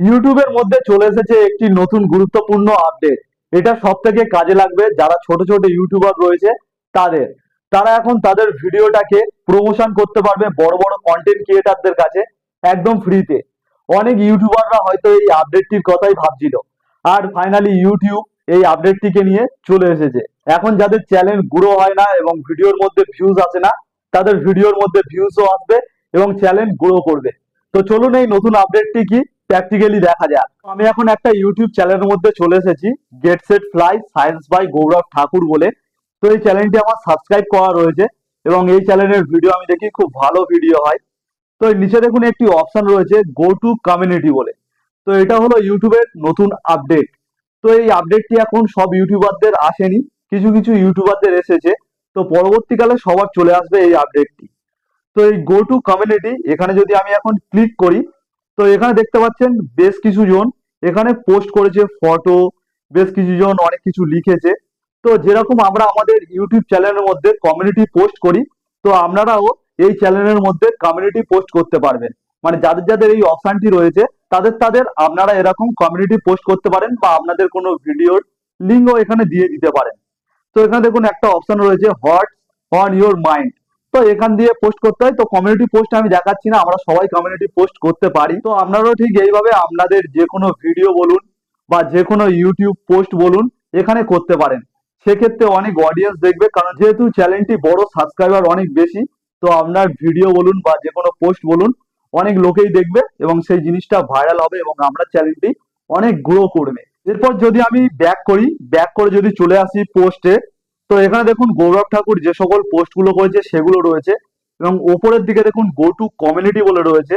ইউটিউবের মধ্যে চলে এসেছে একটি নতুন গুরুত্বপূর্ণ আপডেট এটা সব থেকে কাজে লাগবে যারা ছোট ছোট ইউটিউবার রয়েছে, তাদের। তারা এখন তাদের ভিডিওটাকে প্রমোশন করতে পারবে বড় বড় কন্টেন্ট ক্রিয়েটারদের কাছে একদম ফ্রিতে অনেক ইউটিউবাররা হয়তো এই আপডেটটির কথাই ভাবছিল। আর ফাইনালি ইউটিউব এই আপডেটটিকে নিয়ে চলে এসেছে। এখন যাদের চ্যানেল গ্রো হয় না এবং ভিডিওর মধ্যে ভিউজ আসে না, তাদের ভিডিওর মধ্যে ভিউজও আসবে এবং চ্যানেল গ্রো করবে। তো চলুন এই নতুন আপডেটটি কি প্র্যাকটিক্যালি দেখা যাক। আমি এখন একটা ইউটিউব চ্যানেলের মধ্যে চলে এসেছি। Get set fly science by Gaurav Thakur বলে। তো এই চ্যানেলটি আমার সাবস্ক্রাইব করা রয়েছে এবং এই চ্যানেলের ভিডিও আমি দেখি খুব ভালো ভিডিও হয়। তো নিচে দেখুন একটি অপশন রয়েছে গো টু কমিউনিটি বলে। তো এটা হলো ইউটিউবের নতুন আপডেট তো এই আপডেটটি এখন সব ইউটিউবারদের আসেনি। কিছু কিছু ইউটিউবারদের এসেছে। তো পরবর্তীকালে সবার চলে আসবে এই আপডেটটি তো এই গো টু কমিউনিটি এখানে যদি আমি এখন ক্লিক করি তো এখানে দেখতে পাচ্ছেন বেশ কিছু জন এখানে পোস্ট করেছে ফটো বেশ কিছু জন অনেক কিছু লিখেছে। তো যেরকম আমরা আমাদের ইউটিউব চ্যানেলের মধ্যে কমিউনিটি পোস্ট করি, তো আপনারাও এই চ্যানেলের মধ্যে কমিউনিটি পোস্ট করতে পারবেন। মানে যাদের যাদের এই অপশনটি রয়েছে, তাদের তাদের আপনারা এরকম কমিউনিটি পোস্ট করতে পারেন বা আপনাদের কোনো ভিডিওর লিঙ্কও এখানে দিয়ে দিতে পারেন। তো এখানে দেখুন একটা অপশন রয়েছে হোয়াটস অন ইউর মাইন্ড তো এখান দিয়ে পোস্ট করতে হয়। তো কমিউনিটি পোস্ট আমি দেখাচ্ছি না, আমরা সবাই কমিউনিটি পোস্ট করতে পারি। তো আপনারাও ঠিক এইভাবে আপনাদের যে কোনো ভিডিও বলুন বা যে কোনো ইউটিউব পোস্ট বলুন, এখানে করতে পারেন। সেক্ষেত্রে অনেক অডিয়েন্স দেখবে, কারণ যেহেতু চ্যানেলটি বড় সাবস্ক্রাইবার অনেক বেশি, তো আপনার ভিডিও বলুন বা যে কোনো পোস্ট বলুন, অনেক লোকেই দেখবে এবং সেই জিনিসটা ভাইরাল হবে এবং আমরা চ্যানেলটি অনেক গ্রো করবে। এরপর যদি আমি ব্যাক করি ব্যাক করে যদি চলে আসি পোস্টে তো এখানে দেখুন গৌরব ঠাকুর যে সকল পোস্টগুলো করেছে সেগুলো রয়েছে এবং ওপরের দিকে দেখুন গো টু কমিউনিটি বলে রয়েছে।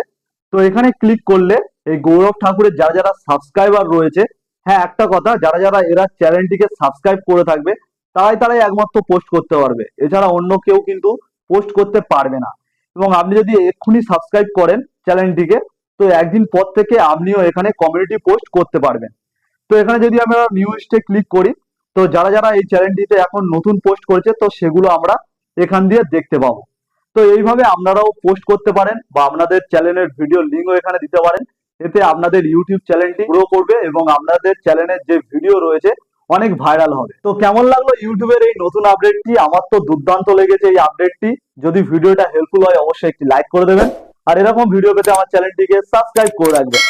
তো এখানে ক্লিক করলে এই গৌরব ঠাকুরের যারা যারা সাবস্ক্রাইবার রয়েছে হ্যাঁ একটা কথা, যারা যারা এরা চ্যানেলটিকে সাবস্ক্রাইব করে থাকবে, তারাই তারাই একমাত্র পোস্ট করতে পারবে। এছাড়া অন্য কেউ কিন্তু পোস্ট করতে পারবে না। এবং আপনি যদি এক্ষুনি সাবস্ক্রাইব করেন চ্যানেলটিকে তো একদিন পর থেকে আপনিও এখানে কমিউনিটি পোস্ট করতে পারবেন। তো এখানে যদি আমরা নিউজটে ক্লিক করি তো যারা যারা এই চ্যানেলটিতে এখন নতুন পোস্ট করেছে, তো সেগুলো আমরা এখান দিয়ে দেখতে পাবো। তো এইভাবে আপনারাও পোস্ট করতে পারেন বা আপনাদের চ্যানেলের ভিডিও লিঙ্কও এখানে দিতে পারেন। এতে আপনাদের ইউটিউব চ্যানেলটি গ্রো করবে এবং আপনাদের চ্যানেলের যে ভিডিও রয়েছে, অনেক ভাইরাল হবে। তো কেমন লাগল ইউটিউবের এই নতুন আপডেটটি আমার তো দুর্দান্ত লেগেছে এই আপডেটটি যদি ভিডিওটা হেল্পফুল হয়, অবশ্যই একটি লাইক করে দেবেন। আর এরকম ভিডিও পেতে আমার চ্যানেলটিকে সাবস্ক্রাইব করে রাখবেন।